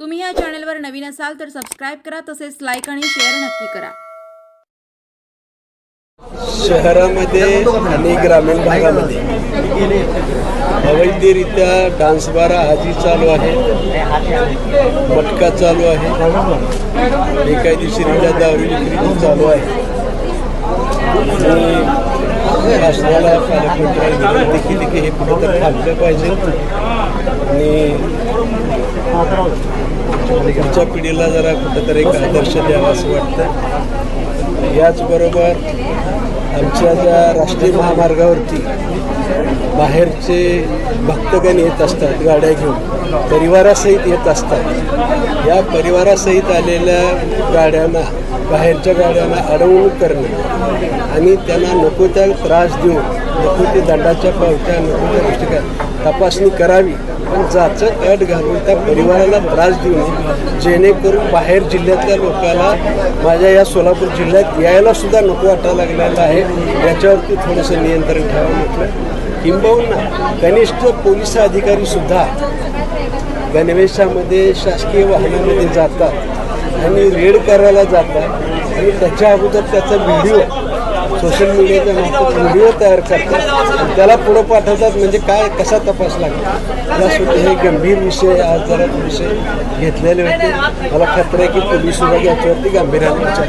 तुम्ही या चॅनलवर नवीन असाल तर सबस्क्राईब करा तसेच लाईक आणि शेअर नक्की करा. शहरामध्ये आणि ग्रामीण भागामध्ये अवैधरित्या डान्स बार आजी चालू आहे. मटका चालू आहे. बेकायदेशीरित्या दारू विक्री चालू आहे आणि शासनाला पालकमंत्र्यांनी विनंती केली की हे कुठं थांबलं पाहिजे. आणि पुढच्या पिढीला जरा कुठंतरी एक आदर्श द्यावा असं वाटतं. याचबरोबर आमच्या ज्या राष्ट्रीय महामार्गावरती बाहेरचे भक्तगण येत असतात गाड्या घेऊन. परिवारासहित येत असतात. या परिवारासहित आलेल्या गाड्यांना बाहेरच्या गाड्यांना अडवणूक करणं आणि त्यांना नको त्या त्रास देऊन नको ते दंडाच्या पावत्या नको त्या गोष्टी काय तपासणी करावी. पण जाचं अट घालून त्या परिवाराला त्रास देऊ नये जेणेकरून बाहेर जिल्ह्यातल्या लोकांना माझ्या या सोलापूर जिल्ह्यात यायला सुद्धा नको वाटायला लागलेलं आहे. याच्यावरती थोडंसं नियंत्रण ठेवावं म्हटलं. किंबहुना कनिष्ठ पोलीस अधिकारी सुद्धा गणवेशामध्ये शासकीय वाहनामध्ये जातात आणि रेड करायला जातात. आणि त्याच्या अगोदर त्याचा व्हिडिओ सोशल मीडियाच्या मार्फत व्हिडिओ तयार करतात. आणि त्याला पुढं पाठवतात म्हणजे काय कसा तपास लागतो? यासुद्धा हे गंभीर विषय आज जरा विषय घेतलेले होते. मला खात्री आहे की पोलीस विभाग याच्यावरती गांभीर्याने विचार